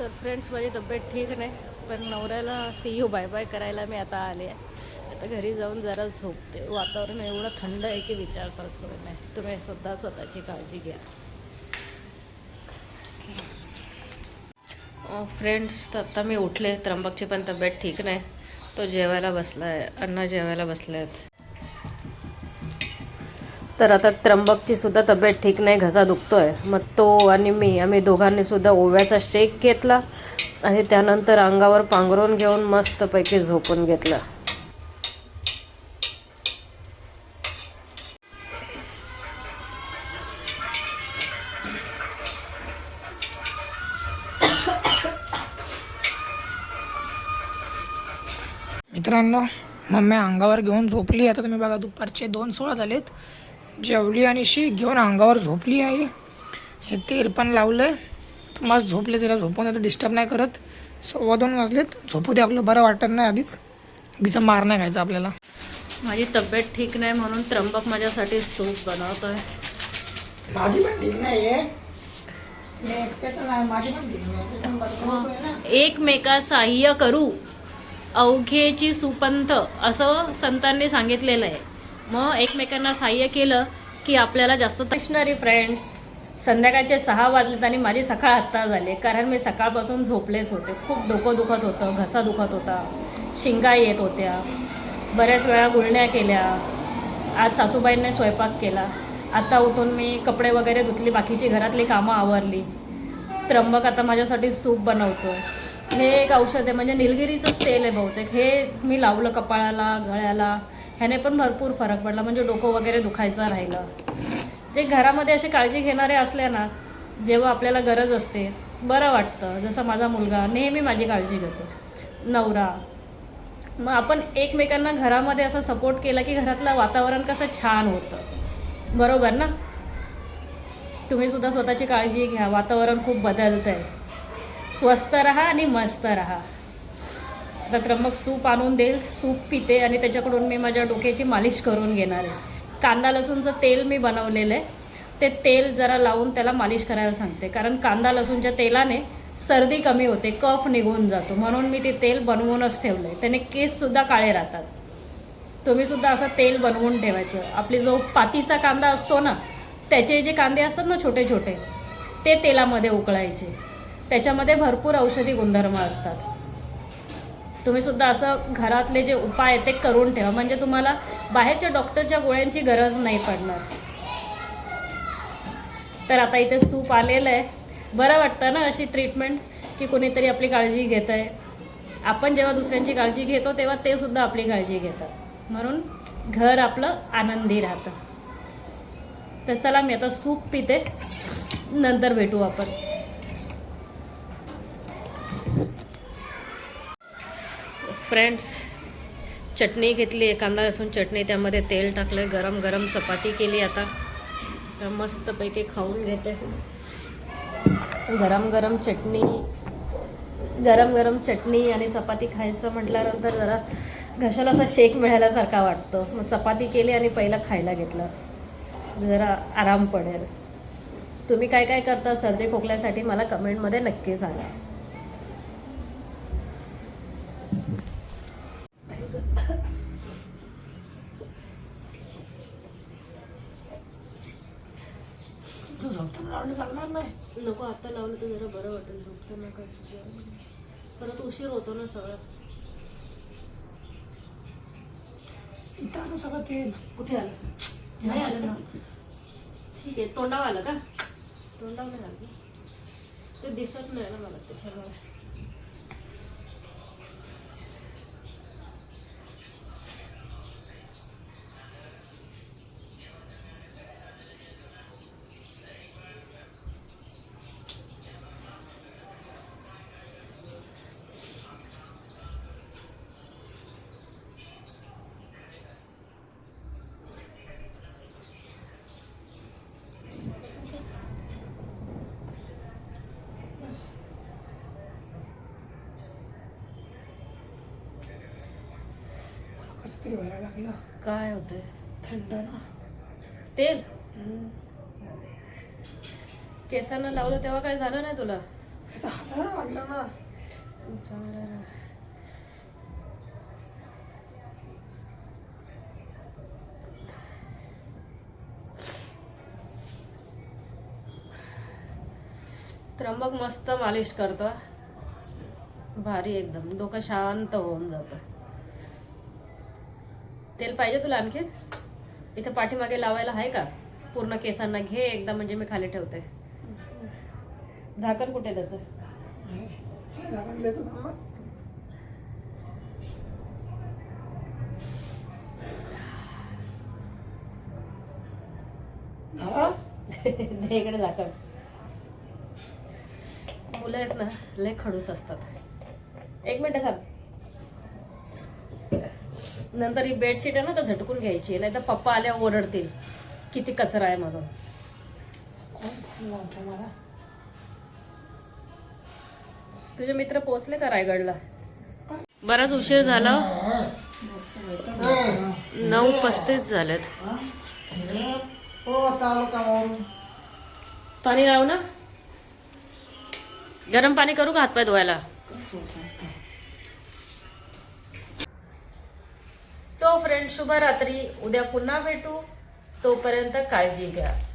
तर फ्रेंड्स माझी तब्येत ठीक नाही पण नवऱ्याला सी यू बाय बाय करायला मी आता आले आहे. आता घरी जाऊन जरा झोपते. वातावरण एवढं थंड आहे की विचारता सोय नाही. तुम्ही सुद्धा स्वतःची काळजी घ्या. फ्रेंड्स तर आत्ता मी उठले. त्र्यंबकची पण तब्येत ठीक नाही. तो जेवायला बसला आहे अण्णा जेवायला बसले आहेत तर आता त्र्यंबकची सुद्धा तब्येत ठीक नाही घसा दुखतोय. मग तो आणि मी आम्ही दोघांनी सुद्धा ओव्याचा शेक घेतला आणि त्यानंतर अंगावर पांघरून घेऊन मस्तपैकी झोपून घेतलं. मित्रांनो मम्मी अंगावर घेऊन झोपली. आता तुम्ही बघा दुपारचे दोन सोळा झालेत. जेवली आणि शी घेऊन अंगावर झोपली आहे हे तेल पण लावलं आहे तर मस्त झोपले तिला झोपून आता डिस्टर्ब नाही करत. सव्वा दोन वाजलेत. झोपू दे आपलं बरं वाटत नाही आधीच. उगीचा मार नाही घ्यायचा आपल्याला. माझी तब्येत ठीक नाही म्हणून त्र्यंबक माझ्यासाठी सूप बनवतोय. माझी पण ठीक नाही आहे. नाही एकमेका सहाय्य करू. अवघेची सुपंथ असं संतांनी सांगितलेलं आहे. मग एकमेकांना सहाय्य केलं की आपल्याला जास्त स्टेशनरी फ्रेंड्स संध्याकाळचे सहा वाजलेत आणि माझी सकाळ आत्ता झाली. कारण मी सकाळपासून झोपलेच होते. खूप डोकं दुखत होतं घसा दुखत होता शिंगा येत होत्या. बऱ्याच वेळा गुळण्या केल्या. आज सासूबाईंनी स्वयंपाक केला. आता उठून मी कपडे वगैरे धुतली बाकीची घरातली कामं आवरली. त्र्यंबक आता माझ्यासाठी सूप बनवतो हे एक औषध आहे. म्हणजे निलगिरीचंच तेल आहे बहुतेक. हे मी लावलं कपाळाला गळ्याला. ह्याने पण भरपूर फरक पडला म्हणजे डोकं वगैरे दुखायचं राहिलं. जे घरामध्ये असे काळजी घेणारे असले ना जेव्हा आपल्याला गरज असते बरं वाटतं. जसं माझा मुलगा नेहमी माझी काळजी घेतो. नवरा. मग आपण एकमेकांना घरामध्ये असं सपोर्ट केला की घरातलं वातावरण कसं छान होतं. बरोबर ना? तुम्ही सुद्धा स्वतःची काळजी घ्या. वातावरण खूप बदलतं आहे स्वस्त राहा आणि मस्त राहा. आता त्र्यंबक सूप आणून देईल सूप पिते आणि त्याच्याकडून मी माझ्या डोक्याची मालिश करून घेणार आहे. कांदा लसूणचं तेल मी बनवलेलं आहे. ते तेल जरा लावून त्याला मालिश करायला सांगते. कारण कांदा लसूणच्या तेलाने सर्दी कमी होते कफ निघून जातो. म्हणून मी ते तेल बनवूनच ठेवलं आहे त्याने केससुद्धा काळे राहतात. तुम्ही सुद्धा असं तेल बनवून ठेवायचं. आपली जो पातीचा कांदा असतो ना त्याचे जे कांदे असतात ना छोटे छोटे ते तेलामध्ये उकळायचे. त्याच्यामध्ये भरपूर औषधी गुणधर्म असतात. तुम्ही सुद्धा असं घरातले जे उपाय ते करून ठेवा. म्हणजे तुम्हाला बाहेरच्या डॉक्टरच्या गोळ्यांची गरज नाही पडणार. तर आता इथे सूप आलेलं आहे. बरं वाटतं ना अशी ट्रीटमेंट की कोणीतरी आपली काळजी घेत आहे आपण जेव्हा दुसऱ्यांची काळजी घेतो तेव्हा ते सुद्धा आपली काळजी घेतात. म्हणून घर आपलं आनंदी राहतं. तर चला मी आता सूप पिते. नंतर भेटू आपण. फ्रेंड्स चटणी घेतली आहे कांदा लसूण चटणी त्यामध्ये तेल टाकलं गरम गरम चपाती केली आता. तर मस्तपैकी खाऊन घेते. गरम गरम चटणी गरम गरम चटणी आणि चपाती खायचं म्हटल्यानंतर जरा घशाला असा शेक मिळाल्यासारखा वाटतो. मग चपाती केली आणि पहिलं खायला घेतलं. जरा आराम पडेल. तुम्ही काय काय करता? सर्दी खोकल्यासाठी मला कमेंटमध्ये नक्की सांगा. तू नाही. नको आता लावलं तर जरा बरं वाटेल झोपताना काय परत उशीर होतो ना सगळं. इथं सगळं तेल. कुठे आलं? नाही आलं ना. ठीक आहे तोंडावर आलं का? तोंडावर नाही आलं. ते दिसत नाही ना मला त्याच्यामुळे व्हायला लागलं. काय होतंय? थंड ना. तेल? केसांना लावलं तेव्हा काय झालं नाही तुला? हाताला लागलं ना. त्र्यंबक मस्त मालिश करतो. भारी एकदम. डोकं शांत होऊन जातं. तेल पाहिजे तुला आणखी? इथं पाठीमागे लावायला आहे का? पूर्ण केसांना घे एकदा म्हणजे मी खाली ठेवते. झाकण कुठे त्याचं? झाकण इकडे झाकण. मुलं आहेत ना लय खडूस असतात. एक मिनिट थांब. नंतर ही बेडशीट आहे ना तर झटकून घ्यायची. नाही तर पप्पा आल्या ओरडतील. किती कचरा आहे म्हणून. तुझे मित्र पोहोचले का रायगडला? बराच उशीर झाला. नऊ पस्तीस झालेत. हो पाणी राहू ना? गरम पाणी करू का हातपाय धुवायला? हो, सो फ्रेंड शुभरात्री. उद्या पुन्हा भेटू. तोपर्यंत काळजी घ्या.